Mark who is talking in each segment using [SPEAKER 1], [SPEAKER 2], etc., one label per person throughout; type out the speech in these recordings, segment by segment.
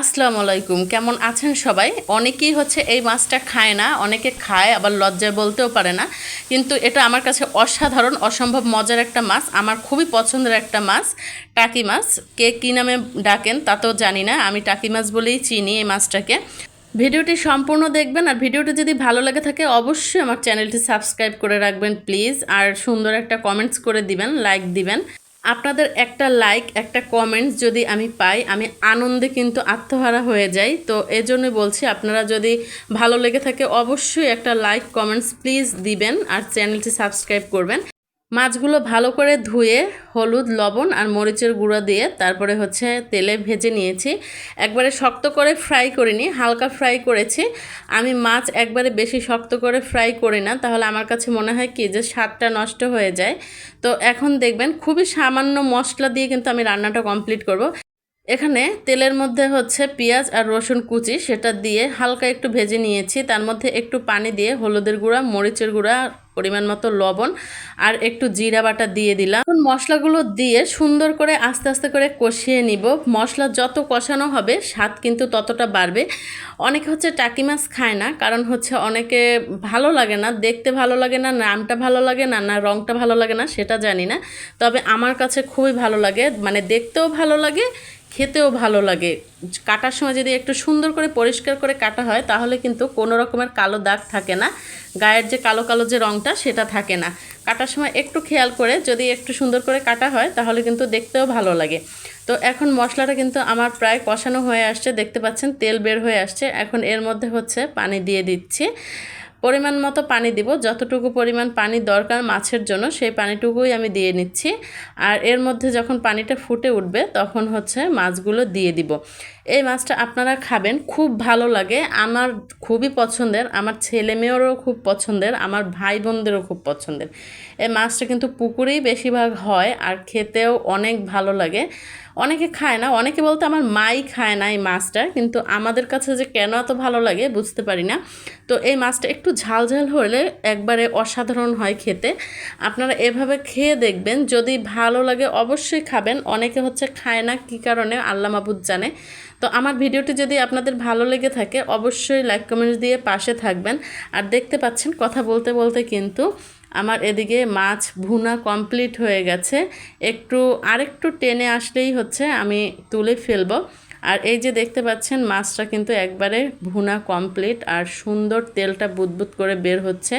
[SPEAKER 1] আসসালামু আলাইকুম, কেমন আছেন সবাই? অনেকেই হচ্ছে এই মাছটা খায় না, অনেকে খায়, আবার লজ্জায় বলতেও পারে না। কিন্তু এটা আমার কাছে অসাধারণ, অসম্ভব মজার একটা মাছ, আমার খুবই পছন্দের একটা মাছ, টাকি মাছ। কে কী নামে ডাকেন তা তো জানি না, আমি টাকি মাছ বলেই চিনি এই মাছটাকে। ভিডিওটি সম্পূর্ণ দেখবেন, আর ভিডিওটি যদি ভালো লাগে থাকে অবশ্যই আমার চ্যানেলটি সাবস্ক্রাইব করে রাখবেন, প্লিজ। আর সুন্দর একটা কমেন্টস করে দিবেন, লাইক দিবেন। আপনাদের একটা লাইক একটা কমেন্টস যদি আমি পাই, আমি আনন্দে কিন্তু আত্মহারা হয়ে যাই। তো এজন্য বলছি, আপনারা যদি ভালো লেগে থাকে অবশ্যই একটা লাইক কমেন্টস প্লিজ দিবেন আর চ্যানেলটি সাবস্ক্রাইব করবেন। মাছগুলো ভালো করে ধুয়ে হলুদ, লবণ আর মরিচের গুঁড়ো দিয়ে তারপরে হচ্ছে তেলে ভেজে নিয়েছি। একবারে শক্ত করে ফ্রাই করিনি, হালকা ফ্রাই করেছি। আমি মাছ একবারে বেশি শক্ত করে ফ্রাই করি না, তাহলে আমার কাছে মনে হয় কি যে স্বাদটা নষ্ট হয়ে যায়। তো এখন দেখবেন খুবই সামান্য মশলা দিয়ে কিন্তু আমি রান্নাটা কমপ্লিট করব। এখানে তেলের মধ্যে হচ্ছে পেঁয়াজ আর রসুন কুচি, সেটা দিয়ে হালকা একটু ভেজে নিয়েছি। তার মধ্যে একটু পানি দিয়ে হলুদের গুঁড়া, মরিচের গুঁড়া পরিমাণ মতো লবণ আর একটু জিরা বাটা দিয়ে দিলাম। এখন মশলাগুলো দিয়ে সুন্দর করে আস্তে আস্তে করে কষিয়ে নিব। মশলা যত কষানো হবে, স্বাদ কিন্তু ততটা বাড়বে। অনেকে হচ্ছে টাকি মাছ খায় না, কারণ হচ্ছে অনেকে ভালো লাগে না, দেখতে ভালো লাগে না, নামটা ভালো লাগে না না রঙটা ভালো লাগে না, সেটা জানি না। তবে আমার কাছে খুবই ভালো লাগে মানে দেখতেও ভালো লাগে খেতেও ভালো লাগে। কাটার সময় যদি একটু সুন্দর করে পরিষ্কার করে কাটা হয়, তাহলে কিন্তু কোনো রকমের কালো দাগ থাকে না। গায়ের যে কালো কালো যে রঙটা সেটা থাকে না। কাটার সময় একটু খেয়াল করে যদি একটু সুন্দর করে কাটা হয়, তাহলে কিন্তু দেখতেও ভালো লাগে। তো এখন মশলাটা কিন্তু আমার প্রায় কষানো হয়ে আসছে। দেখতে পাচ্ছেন তেল বের হয়ে আসছে। এখন এর মধ্যে হচ্ছে পানি দিয়ে দিচ্ছি। পরিমাণ মতো পানি দিব। যতটুকু পরিমাণ পানি দরকার মাছের জন্য, সেই পানিটুকুই আমি দিয়ে নিচ্ছি। আর এর মধ্যে যখন পানিটা ফুটে উঠবে, তখন হচ্ছে মাছগুলো দিয়ে দিব। এই মাছটা আপনারা খাবেন, খুব ভালো লাগে। আমার খুবই পছন্দের, আমার ছেলে মেয়েরও খুব পছন্দের, আমার ভাই বোনদেরও খুব পছন্দের। এই মাছটা কিন্তু পুকুরেই বেশিরভাগ হয়, আর খেতেও অনেক ভালো লাগে। অনেকে খায় না, অনেকে বলতে আমার মাই খায় না এই মাছটা, কিন্তু আমাদের কাছে যে কেন এত ভালো লাগে বুঝতে পারি না। তো এই মাছটা একটু ঝাল ঝাল হলে একবারে অসাধারণ হয় খেতে। আপনারা এভাবে খেয়ে দেখবেন, যদি ভালো লাগে অবশ্যই খাবেন। অনেকে হচ্ছে খায় না, কী কারণে? আল্লাহ মাবুদ জানে। তো আমার ভিডিওটি যদি আপনাদের ভালো লেগে থাকে, অবশ্যই লাইক কমেন্টস দিয়ে পাশে থাকবেন। আর দেখতে পাচ্ছেন কথা বলতে বলতে কিন্তু আমার এদিকে মাছ ভুনা কমপ্লিট হয়ে গেছে। একটু, আরেকটু টেনে আসলেই হচ্ছে, আমি তুলে ফেলব। আর এই যে দেখতে পাচ্ছেন, মাছটা কিন্তু একবারে ভুনা কমপ্লিট আর সুন্দর তেলটা বুদবুদ করে বের হচ্ছে।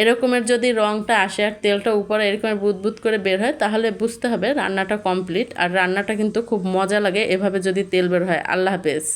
[SPEAKER 1] এরকমের যদি রঙটা আসে আর তেলটা উপরে এরকমের বুদবুদ করে বের হয়, তাহলে বুঝতে হবে রান্নাটা কমপ্লিট। আর রান্নাটা কিন্তু খুব মজা লাগে, এভাবে যদি তেল বের হয়। আল্লাহ হাফেজ।